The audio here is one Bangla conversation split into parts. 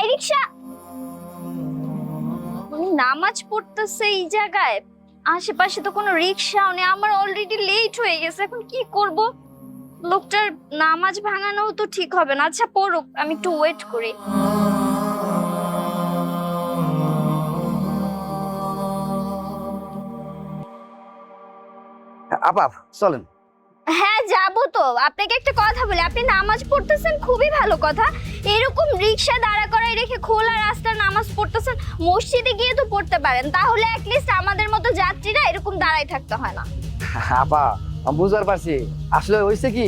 এই রিক্সা। উনি নামাজ পড়তেছে এই জায়গায়। আশেপাশে তো কোনো রিক্সাও নেই। আমার অলরেডি লেট হয়ে গেছে। এখন কি করব? লোকটার নামাজ ভাঙানোও তো ঠিক হবে না। আচ্ছা পড়ুক। আমি একটু ওয়েট করি। আপা চলেন। হ্যাঁ যাব তো। আপনাকে একটা কথা বলি, আপনি নামাজ পড়তেছেন, খুবই ভালো কথা। এরকম রিক্সা দাঁড়া করায় রেখে খোলা রাস্তা নামাজ পড়তেছেন, মসজিদে গিয়ে তো পড়তে পারেন। তাহলে অ্যাটলিস্ট আমাদের মতো যাত্রীরা এরকম দাঁড়ায় থাকতে হয় না। আপা, আমি বুঝতে পারছি। আসলে হয়েছে কি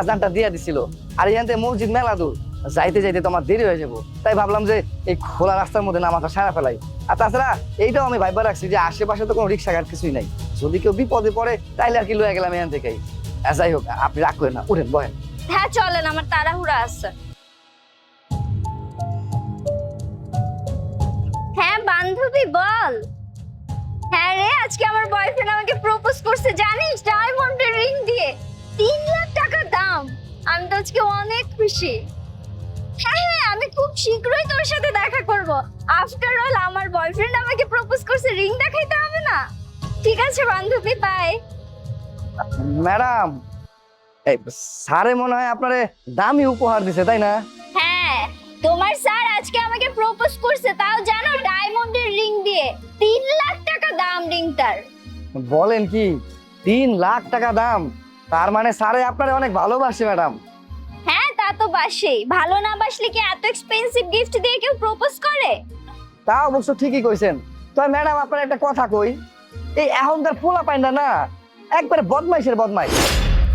আজানটা দিয়া দিছিল। আর এখান মসজিদ মেলা দূর। যাইতে যাইতে তো আমার দেরি হয়ে যাব। তাই ভাবলাম যে এই খোলা রাস্তার মধ্যে নামাজটা সারা ফেলাই। আর তাছাড়া এইটাও আমি ভাইবা রাখছি যে আশেপাশে তো কোনো রিক্সা ঘাট কিছুই নাই। যদি কেউ বিপদে পড়ে, তাইলে আর কি লয়ে গেলাম এখান থেকেই। যাই হোক, আপনি রাগ করেন না, উঠেন বহেন হ্যাঁ চলেন, আমার তাড়াহুড়া আছে। হ্যাঁ বান্ধবী, বল। হ্যাঁ রে, আজকে আমার বয়ফ্রেন্ড আমাকে প্রপোজ করছে, জানিস? ডায়মন্ডের রিং দিয়ে। তিন লাখ টাকা দাম। আমি তো আজকে অনেক খুশি। আমি খুব শীঘ্রই তোর সাথে দেখা করব। আফটার অল আমার বয়ফ্রেন্ড আমাকে প্রপোজ করছে রিং দেখাইতে হবে না। ঠিক আছে বান্ধবী বাই ম্যাডাম এই স্যারে মনে হয় আপনারে দামি উপহার দিছে তাই না? হ্যাঁ তোমার স্যার আজকে আমাকে প্রপোজ করছে তাও জানো ডায়মন্ডের রিং দিয়ে। তিন লাখ টাকা দাম রিংটার বলেন কি তিন লাখ টাকা দাম তার মানে স্যারে আপনারে অনেক ভালোবাসে ম্যাডাম। বাসেই ভালো না বাসলে কি এত এক্সপেন্সিভ গিফট দিয়ে কেউ প্রপোজ করে? তা অবশ্য ঠিকই কইছেন। তো ম্যাডাম আপনার একটা কথা কই। এই এখনকার পোলা পাইন্ডা না, একবারে বদমাইশের বদমাইশ।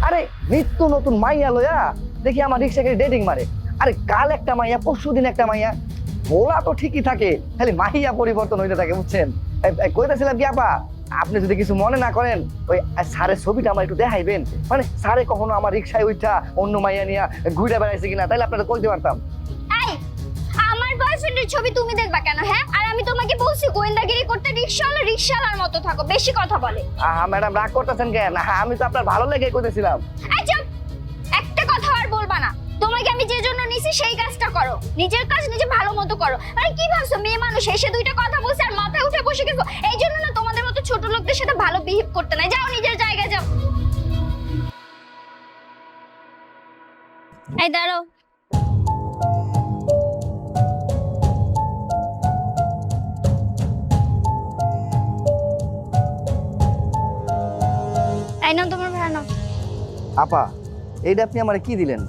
আরে, নিত্য নতুন মাইয়া লইয়া দেখি আমার রিক্সাকে ডেটিং মারে। আরে, কাল একটা মাইয়া, পরশু দিন একটা মাইয়া। পোলা তো ঠিকই থাকে, খালি মাইয়া পরিবর্তন হইতে থাকে, বুঝছেন? কইতাছিলাম কি আপা? আপনি যদি কিছু মনে না করেন ওই স্যারের ছবিটা আমার একটু দেখাইবেন। মানে স্যারে কখনো আমার রিক্সায় উঠা অন্য মাইয়া নিয়া ঘুরে বেড়াইছে কিনা তাইলে আপনারা কইতে পারতাম। আমার বয়ফ্রেন্ডের ছবি তুমি দেখবা কেন হ্যাঁ? আর আমি তোমাকে বলছি গোয়েন্দাগিরি করতে রিক্সাওয়ালা রিক্সাওয়ালার মতো থাকো বেশি কথা বলে। আহা ম্যাডাম রাগ করতেছেন কেন? আমি তো আপনার ভালো লেগে কইতেছিলাম। চুপ! একটা কথা আর বলবা না। তোমাকে আমি যে জন্য নিছি সেই কাজটা করো। নিজের কাজ নিজে ভালো মতো করো। আরে কি ভাবছ? মেয়ে মানুষ এসে দুইটা কথা বলছে আর মাথায় উঠে বসে গেছো? এই জন্য না তোমাদের মতো ছোট লোকদের সাথে ভালো বিহেভ করতে নাই। যাও নিজের জায়গায় যাও। এই দাঁড়াও। এই তোমার আপা, এইটা আপনি আমার কি দিলেন?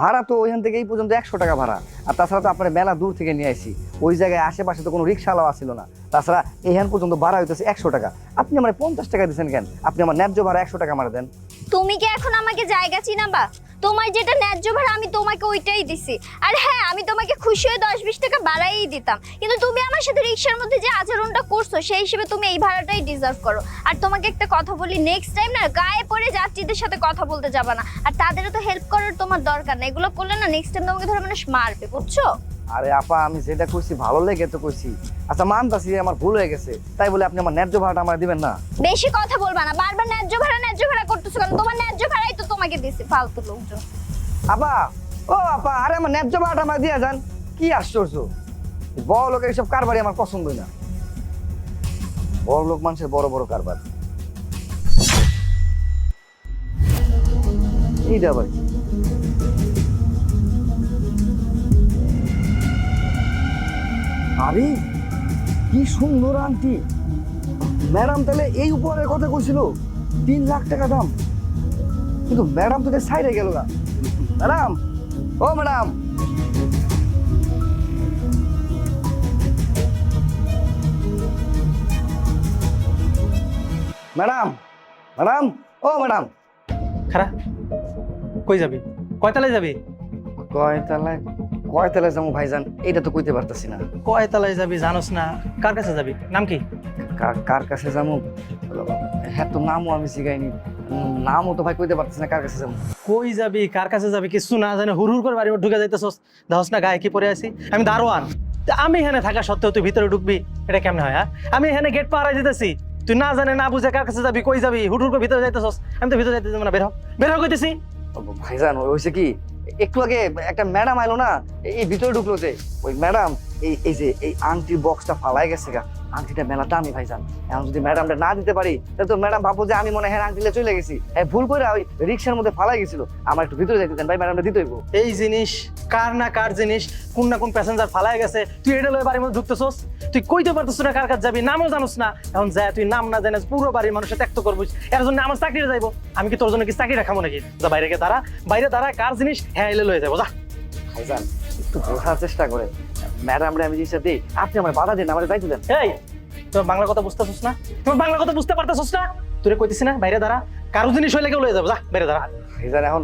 ভাড়া তো ওইখান থেকে এই পর্যন্ত একশো টাকা ভাড়া। আর তাছাড়া তো আপনার মেলা দূর থেকে নিয়ে আসি। ওই জায়গায় আশেপাশে তো কোনো রিক্সাওয়ালাও আসছিল না। তাছাড়া এখান পর্যন্ত ভাড়া হইতেছে একশো টাকা। আপনি আমার পঞ্চাশ টাকা দিচ্ছেন কেন? আপনি আমার ন্যায্য ভাড়া একশো টাকা মারা দেন। তুমি কি এখন আমাকে জায়গা চিনাবা? তোমার যেটা ন্যায্য ভাড়া, আমি তোমাকে ওইটাই দিছি। আর হ্যাঁ আমি তোমাকে খুশি হয়ে দশ বিশ টাকা বাড়াই দিতাম। কিন্তু তুমি আমার সাথে রিক্সার মধ্যে যে আচরণটা করছ, সেই হিসেবে তুমি এই ভাড়াটাই ডিজার্ভ করো। আর তোমাকে একটা কথা বলি নেক্সট টাইম না, গায়ে পড়ে যাত্রীদের সাথে কথা বলতে যাবা না। আর তাদেরও তো হেল্প করার তোমার দরকার না। এগুলো করলে না নেক্সট টাইম তোমাকে ধরো মানুষ মারবে, বুঝছ? আরে আপা আমি যেটা কইছি ভালো লেগে তো কইছি। আচ্ছা মানতাছি আমার ভুল হয়ে গেছে। তাই বলে আপনি আমার ন্যায্য ভাড়াটা আমার দিবেন না? বেশি কথা বলবা না বারবার ন্যায্য ভাড়া ন্যায্য ভাড়া করতেছো কেন? তোমার ন্যায্য ভাড়াই তো তোমাকে দিছি ফালতু লোকজন। আপা ও আপা আরে আমার ন্যায্য ভাড়াটা আমার দিয়ে যান। কি আশ্চর্য। বড় লোকের এইসব কারবারই আমার পছন্দই না। বড় লোক মানুষের বড় বড় কারবার। এইটা আবার কি? আরে কি সুন্দর আন্টি। ম্যাডাম তাহলে এই উপহারের কথা কইছিল তিন লাখ টাকা দাম। কিন্তু ম্যাডাম তো সাইডে গেল না ম্যাডাম ও ম্যাডাম। ম্যাডাম ম্যাডাম ও ম্যাডাম। খারা কই যাবি? কয়তালায় যাবি? কয়তলায় কয়তলায় যাব ভাইজান? এটা তো কইতে পারতেছি না। কয়তালায় যাবি জানোস না? কার কাছে যাবি? নাম কি? কার কাছে যাব? হ্যাঁ তো নামও আমি শিখাইনি। নামও তো ভাই কইতে পারতেছি না কার কাছে যাব। কই যাবি কার কাছে যাবি কিছু না জানে হুর হুর করে বাড়ি ঢুকে যাইতেছস। দেখস না গায়ে কি পরে আছি? আমি দারোয়ান। আমি এখানে থাকা সত্ত্বেও তুই ভিতরে ঢুকবি? এটা কেমন হয় হ্যাঁ? আমি এখানে গেট পাহারা দিতেছি। তুই না জানে না বুঝে কার কাছে যাবি কই যাবি? হুট হুট করে ভিতরে যাইতেছস। আমি তো ভিতরে যাইতে দেবো না বের হ। বের হ কইতেছি। ভাইজান হয়েছে কি? একটু আগে একটা ম্যাডাম আইলো না, এই ভিতরে ঢুকলো যে, ওই ম্যাডাম, এই এই যে, এই আংটির বক্সটা ফালাই গেছে গা। আংটিটা মেলা দামি ভাইজান। এখন যদি ম্যাডামটা না দিতে পারি, তাহলে তো ম্যাডাম ভাববো যে আমি মনে হয় আংটিলে চলে গেছি। হ্যাঁ ভুল করে ওই রিক্সার মধ্যে ফালাই গেছিল। আমার একটু ভিতরে যাইতে দেন, ভাই ম্যাডামটা দিতে এই জিনিস, কার না কার জিনিস, কোন না কোন প্যাসেঞ্জার ফালাই গেছে, তুই এটা লয়ে বাড়ির মধ্যে ঢুকতেছস? তুই কইতে পারতেছ না কার কাছে যাবি নামও জানোস না। এখন যা তুই নাম না জানিস পুরো বাড়ির মানুষের ত্যাক্ত করবিস। এর জন্য আমার চাকরিটা যাইবো। আমি কি তোর জন্য কি চাকরি রাখাবো নাকি? যা বাইরে গিয়ে দাঁড়া। বাইরে দাঁড়া কার জিনিস? হ্যাঁ এলে লয়ে যাব যা। ভাইজান একটু বোঝার চেষ্টা করে। ম্যাডামরে আমি জিনিসটা দিই। আপনি আমার বাধা দিন আমার যাইতে দেন। এই তোর বাংলা কথা বুঝতেছস না? তোর বাংলা কথা বুঝতে পারতেছস না? তোরে কইতেছি না বাইরে দাঁড়া। কারও জিনিস হইলে কেউ লয়ে যাব যা বাইরে দাঁড়া। ভাইজান এখন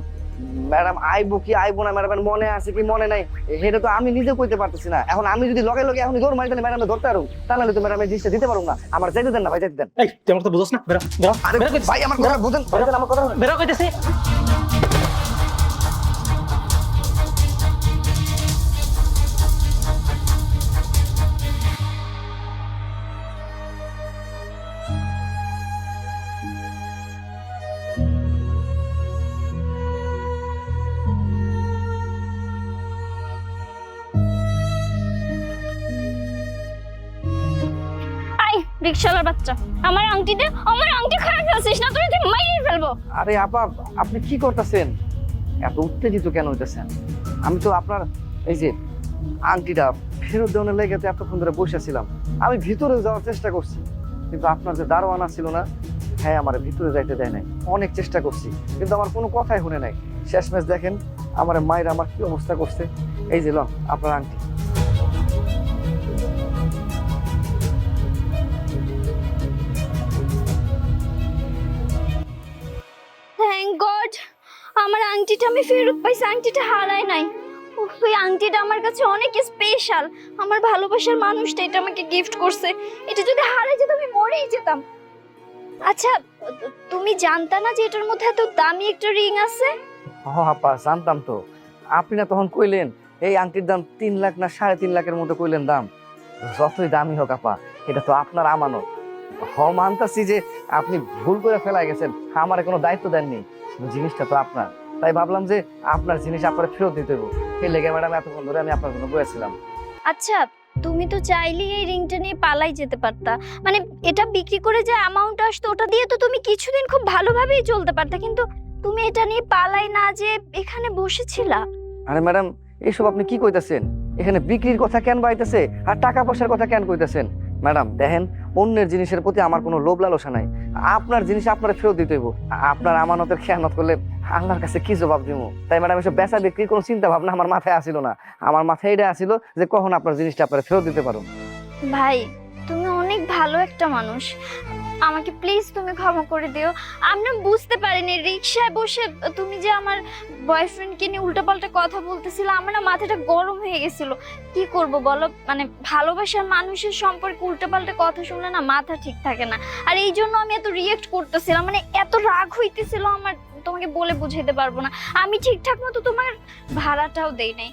ম্যাডাম আইবো কি আইবো না ম্যাডাম মনে আছে কি মনে নাই? সেটা তো আমি নিজে কইতে পারতেছি না। এখন আমি যদি লগে লগে এখন দৌড় মারি তাহলে ম্যাডাম ধরতে পারুম। তাহলে তো ম্যাডাম জিনিসটা দিতে পারো না। আমার যাইতে দেন না ভাই যাইতে দেন। এই তোমার তো বুঝছ না? বেরো বেরো। আরে ভাই আমার কথা বুঝেন। বুঝেন আমার কথা বেরো কইতেছি। রিক্সাওয়ালার বাচ্চা। আমার আংটি দে আমার আংটি খারাপ ফেলছিস না তুই মাইরে ফেলব? আরে আপা, আপনি কি করতেছেন? এত উত্তেজিত কেন হইতেছেন? আমি তো আপনার এই যে আংটিটা ফেরত দেওয়ার লেগে তো এতক্ষণ ধরে বসেছিলাম আমি ভিতরে যাওয়ার চেষ্টা করছি, কিন্তু আপনার যে দারোয়ানা ছিল না হ্যাঁ আমার ভিতরে যাইতে দেয় নাই। অনেক চেষ্টা করছি, কিন্তু আমার কোনো কথাই শুনে নাই। শেষমেশ দেখেন, আমার মায়ের আমার কি অবস্থা করছে। এই যে লন, আপনার আংটি। আংটিটা আমি ফেরত পাইছি, আংটিটা হারায় নাই। ওই আংটিটা আমার কাছে অনেক স্পেশাল আমার ভালোবাসার মানুষটা এটা আমাকে গিফট করছে। এটা যদি হারাই যেত আমি মরেই যেতাম। আচ্ছা তুমি জানতা না যে এটার মধ্যে এত দামি একটা রিং আছে? হ আপা, জানতাম তো। আপনি না তখন কইলেন, এই আংটির দাম তিন লাখ না সাড়ে তিন লাখের মতো কইলেন দাম। যতই দামি হোক, আপা, এটা তো আপনার আমানত। হ মানতাছি যে আপনি ভুল করে ফেলা গেছেন, আমার কোনো দায়িত্ব দেননি। জিনিসটা তো আপনার। তাই ভাবলাম যে আপনার জিনিস আপনার ফেরত দিতে হবে সেই লেগে ম্যাডাম এতক্ষণ ধরে আমি আপনার জন্য বলেছিলাম আচ্ছা তুমি তো চাইলেই এই রিংটা নিয়ে পালাই যেতে পারতা। মানে এটা বিক্রি করে যে অ্যামাউন্ট আসতো ওটা দিয়ে তো তুমি কিছুদিন খুব ভালোভাবেই চলতে পারতা। কিন্তু তুমি এটা নিয়ে পালাই না যে এখানে বসেছিলা। আরে ম্যাডাম এসব আপনি কি কইতাছেন? এখানে বিক্রির কথা কেন বাইতেছে আর টাকা পয়সার কথা কেন কইতাছেন? ম্যাডাম দেখেন অন্যের জিনিসের প্রতি আমার কোনো লোভ লালসা নাই। আপনার জিনিস আপনার ফেরত দিতে হইব। আপনার আমানতের খেয়ানত করলে আল্লাহর কাছে কি জবাব দিব তাই ম্যাডাম এসব বেচা বিক্রির কোনো চিন্তা ভাবনা আমার মাথায় আসিল না। আমার মাথায় এটা আসিল যে কখন আপনার জিনিসটা আপনার ফেরত দিতে পারো ভাই, তুমি অনেক ভালো একটা মানুষ। আমাকে প্লিজ তুমি ক্ষমা করে দিও। আমি না বুঝতে পারিনি রিক্সায় বসে তুমি যে আমার বয়ফ্রেন্ডকে নিয়ে উল্টাপাল্টা কথা বলতেছিল, আমার না মাথাটা গরম হয়ে গেছিল। কি করব বলো? মানে ভালোবাসার মানুষের সম্পর্কে উল্টাপাল্টা কথা শুনলে না মাথা ঠিক থাকে না। আর এই জন্য আমি এত রিয়েক্ট করতেছিলাম মানে এত রাগ হইতেছিল আমার, তোমাকে বলে বুঝাইতে পারব না। আমি ঠিকঠাক মতো তোমার ভাড়াটাও দেই নাই।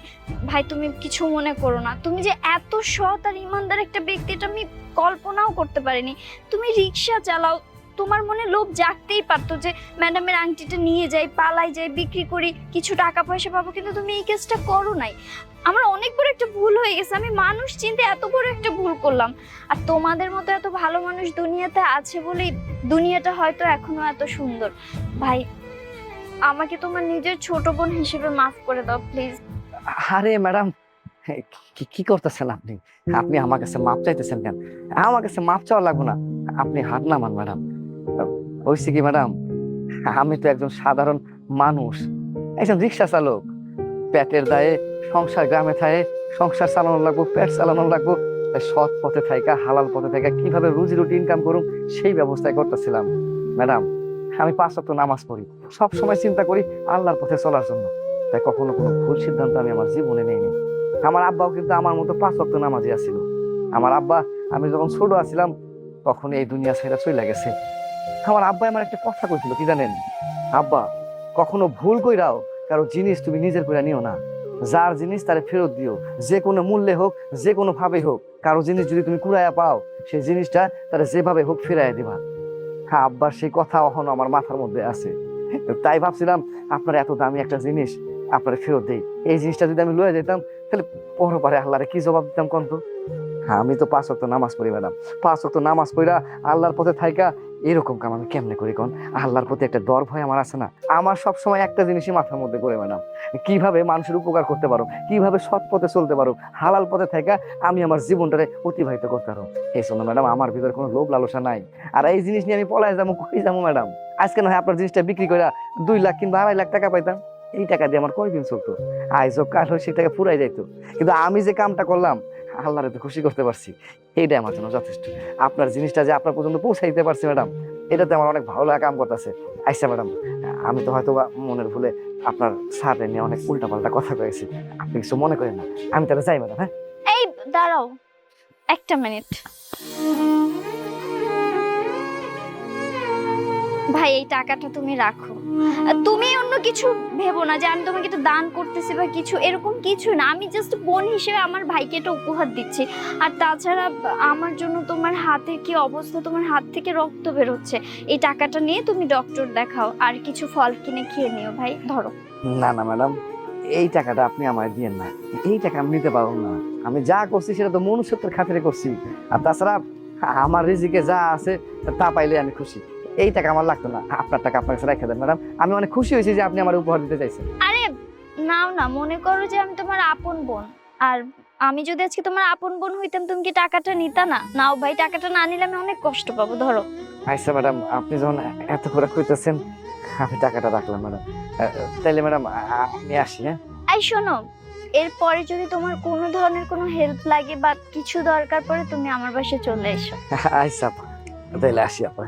ভাই, তুমি কিছু মনে করো না। তুমি যে এত সৎ আর ইমানদার একটা ব্যক্তি, এটা আমি কল্পনাও করতে পারিনি। তুমি রিক্সা চালাও, তোমার মনে লোভ জাগতেই পারতো যে ম্যাডামের আংটিটা নিয়ে যাই, পালাই যাই, বিক্রি করি, কিছু টাকা পয়সা পাবো, কিন্তু তুমি এই কাজটা করো নাই। আমার অনেক বড় একটা ভুল হয়ে গেছে, আমি মানুষ চিনতে এত বড় একটা ভুল করলাম। আর তোমাদের মতো এত ভালো মানুষ দুনিয়াতে আছে বলেই দুনিয়াটা হয়তো এখনও এত সুন্দর। ভাই, আমাকে তোমার নিজের ছোট বোন হিসেবে মাফ করে দাও, প্লিজ। আরে ম্যাডাম কি করতেছেন আপনি? আপনি আমার কাছে মাপ চাইতেছেন কেন? আমার কাছে মাপ চাওয়া লাগবে না। আপনি হাত নামান, ম্যাডাম। হয়েছে কি, ম্যাডাম? আমি তো একজন সাধারণ মানুষ। একজন রিক্সা চালক। পেটের দায়ে সংসার, গ্রামে থাকে সংসার চালানো লাগবো, পেট চালানো লাগবো। তাই সৎ পথে থাকা হালাল পথে থাকা কীভাবে রুজি রুটি ইনকাম করুন সেই ব্যবস্থায় করতেছিলাম। ম্যাডাম, আমি পাঁচ ওয়াক্ত নামাজ পড়ি। সব সময় চিন্তা করি আল্লাহর পথে চলার জন্য। তাই কখনো কোনো ভুল সিদ্ধান্ত আমি আমার জীবনে নেইনি। আমার আব্বাও কিন্তু আমার মতো পাঁচ ওয়াক্ত নামাজি আছিল। আমার আব্বা, আমি যখন ছোট আছিলাম, তখন এই দুনিয়া ছেড়ে চলে গেছে। আমার আব্বা আমার একটা কথা কইছিল, কি জানেন? আব্বা, কখনো ভুল কইরাও কারও জিনিস তুমি নিজের করে নিও না। যার জিনিস তারে ফেরত দিও। যে কোনো মূল্যে হোক, যে কোনো ভাবে হোক, কারও জিনিস যদি তুমি কুড়াইয়া পাও সেই জিনিসটা তারা যেভাবে হোক ফিরাইয়া দিবা। হ্যাঁ আব্বার সেই কথা এখনও আমার মাথার মধ্যে আছে। তাই ভাবছিলাম, আপনার এত দামি একটা জিনিস আপনার ফেরত দেই। এই জিনিসটা যদি আমি লয়ে যেতাম তাহলে পরবারে আল্লাহরে কি জবাব দিতাম কোন তো? হ্যাঁ আমি তো পাঁচ অক্ট নামাজ পড়ি, ম্যাডাম। পাঁচ অক্ট নামাজ পড়া আল্লাহর পথে থাইকা, এরকম কাম আমি কেমনে করি কোন? আল্লাহর প্রতি একটা ডর ভয় আমার আছে না? আমার সব সময় একটা জিনিসই মাথার মধ্যে করে ম্যাডাম। কীভাবে মানুষের উপকার করতে পারো? কীভাবে সৎ পথে চলতে পারো? হালাল পথে থাকা আমি আমার জীবনটারে অতিবাহিত করতে পারো। এই জন্য ম্যাডাম, আমার ভিতরে কোনো লোভ লালসা নাই। আর এই জিনিস নিয়ে আমি পলায় যাব, কই যাব, ম্যাডাম? আজকে না হয় আপনার জিনিসটা বিক্রি করে দুই লাখ কিংবা আড়াই লাখ টাকা পাইতাম। এই টাকা দিয়ে আমার কয়দিন চলতো? আইজ হোক কাল হোক সেই টাকা ফুরাই যাইতো। কিন্তু আমি যে কামটা করলাম, আল্লাহরে তো খুশি করতে পারছি। এইটাই আমার জন্য যথেষ্ট। আপনার জিনিসটা যে আপনার পর্যন্ত পৌঁছাইতে পারছি, ম্যাডাম, এটাতে আমার অনেক ভালো লাগা কাম করতেছে। আচ্ছা ম্যাডাম, আমি তো হয়তো মনের ভুলে আপনার স্যারে নিয়ে অনেক উল্টাপাল্টা কথা কয়েছি। আপনি কিছু মনে করেন না। আমি তাহলে যাই, ম্যাডাম হ্যাঁ? এই, দাঁড়াও। একটা মিনিট। ভাই, এই টাকাটা তুমি রাখো। তুমি অন্য কিছু ভেবো না যে আমি তোমাকে এটা দান করতেছি বা কিছু, এরকম কিছু না। আমি জাস্ট বোন হিসেবে আমার ভাইকে এটা উপহার দিচ্ছি। আর তাছাড়া আমার জন্য তোমার হাতের কি অবস্থা? তোমার হাত থেকে রক্ত বেরোচ্ছে। এই টাকাটা নিয়ে তুমি ডক্টর দেখাও। আর কিছু ফল কিনে খেয়ে নিও ভাই, ধরো। না না, ম্যাডাম, এই টাকাটা আপনি আমায় দিয়েন না। এই টাকা আমি নিতে পারব না। আমি যা করছি সেটা তো মনুষ্যত্বের খাতিরে করছি। আর তাছাড়া আমার রিজিকে যা আছে তা পাইলে আমি খুশি। এই টাকা আমার লাগতো না। আপনার টাকা আপনার কাছে রেখে দেন ম্যাডাম। আমি অনেক খুশি হয়েছি যে আপনি আমার উপহার দিতে চাইছেন। আরে নাও না মনে করো যে আমি তোমার আপন বোন। আর আমি যদি আজকে তোমার আপন বোন হইতাম তুমি কি টাকাটা নিতা না? নাও ভাই টাকাটা না নিলে আমি অনেক কষ্ট পাবো ধরো। আচ্ছা ম্যাডাম আপনি যখন এত করে কইতেছেন আমি টাকাটা রাখলাম ম্যাডাম। তাইলে ম্যাডাম আমি আসি হ্যাঁ? এই শোনো এরপরে যদি তোমার কোনো ধরনের কোনো হেল্প লাগে বা কিছু দরকার পড়ে তুমি আমার বাসায় চলে এসো। আচ্ছা তাইলে আসি আপা।